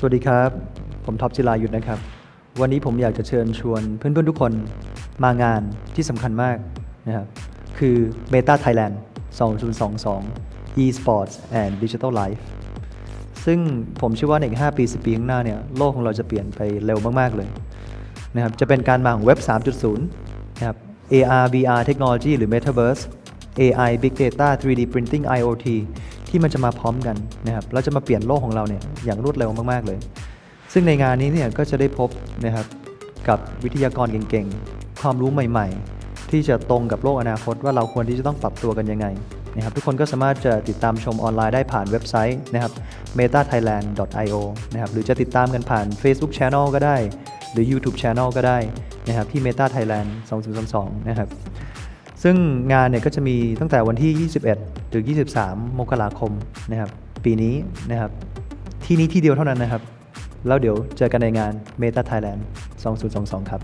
สวัสดีครับ ผมท็อปจิรายุทธนะครับ วันนี้ผมอยากจะเชิญชวนเพื่อนๆทุกคนมางานที่สำคัญมากนะครับ คือ Meta Thailand 2022 eSports and Digital Life ซึ่งผมเชื่อว่าในอีก 5 ปี 10 ปีข้างหน้าเนี่ย โลกของเราจะเปลี่ยนไปเร็วมาก ๆ เลยนะครับ จะเป็นการมาของเว็บ 3.0 นะครับ AR VR Technology หรือ Metaverse AI Big Data 3D Printing IoT ที่มันจะมาพร้อมกันนะครับแล้วจะมาเปลี่ยนโลกของเราเนี่ยอย่างรวดเร็วมาก ๆ เลย ซึ่งในงานนี้เนี่ยก็จะได้พบนะครับกับวิทยากรเก่งๆ ความรู้ใหม่ ๆ ที่จะตรงกับโลกอนาคตว่าเราควรที่จะต้องปรับตัวกันยังไงนะครับทุกคนก็สามารถจะติดตามชมออนไลน์ได้ผ่านเว็บไซต์นะครับ metathailand.io นะครับหรือจะติดตามกันผ่าน Facebook Channel ก็ได้ หรือ YouTube Channel ก็ได้นะครับที่ Meta Thailand 2022 นะครับ ซึ่งงานเนี่ยก็จะมีตั้งแต่วันที่ 21 ถึง 23 มกราคมนะครับ ปีนี้นะครับ ที่นี้ที่เดียวเท่านั้นนะครับ แล้วเดี๋ยวเจอกันในงาน Meta Thailand 2022 ครับ